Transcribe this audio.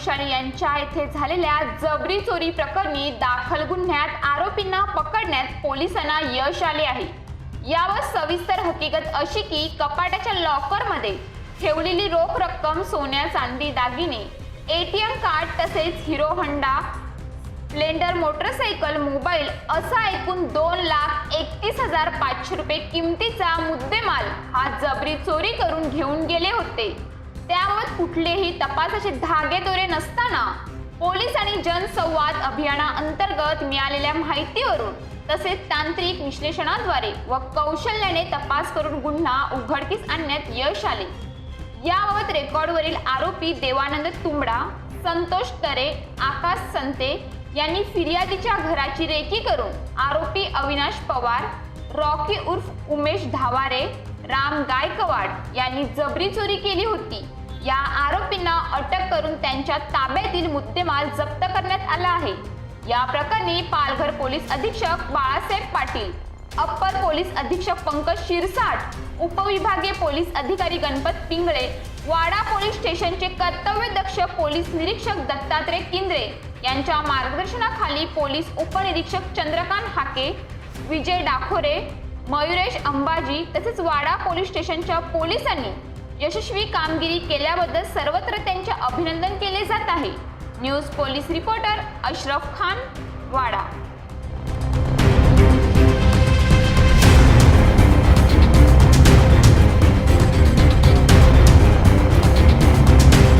शार यांच्या येथे झालेल्या जबरी चोरी प्रकरणी दाखल गुन्ह्यात आरोपींना पकडण्यात पोलिसांना यश आले आहे. यावर सविस्तर हकीकत अशी की कपाटाच्या लॉकरमध्ये ठेवलेली रोख रक्कम सोन्या चांदी दागिने एटीएम कार्ड तसेच Hero Honda Splendor motorcycle mobile असा एकूण दोन लाख एकतीस हजार पाचशे रुपये किमतीचा मुद्देमाल हा जबरी चोरी करून घेऊन गेले होते. त्यावर कुठलेही तपासाचे धागे दोरे नसताना पोलीस आणि जनसंवाद अभियानाअंतर्गत मिळालेल्या माहितीवरून तसेच तांत्रिक विश्लेषणाद्वारे व कौशल्याने तपास करून गुन्हा उघडकीस आणण्यात यश आले. याबाबत रेकॉर्डवरील आरोपी देवानंद तुंबडा संतोष तरे आकाश संते यांनी फिर्यादीच्या घराची रेकी करून आरोपी अविनाश पवार रॉकी उर्फ उमेश धावारे राम गायकवाड यांनी जबरी चोरी केली होती. करून त्यांच्या ताब्यातील मुद्देमाल जप्त करण्यात आला आहे. या प्रकरणी पालघर पोलीस अधीक्षक बाळासाहेब पाटील अप्पर पोलीस अधीक्षक पंकज शिरसाट उपविभागीय पोलीस अधिकारी गणपत पिंगळे वाडा पोलीस स्टेशनचे कर्तव्यदक्ष पोलीस निरीक्षक दत्तात्रय किंद्रे यांच्या मार्गदर्शनाखाली पोलीस उपनिरीक्षक चंद्रकांत हाके विजय डाखोरे मयुरेश अंबाजी तसेच वाडा पोलीस स्टेशनच्या पोलिसांनी यशस्वी कामगिरी केल्याबद्दल सर्वत्र त्यांचे अभिनंदन केले जात आहे. News police reporter Ashraf Khan Wada.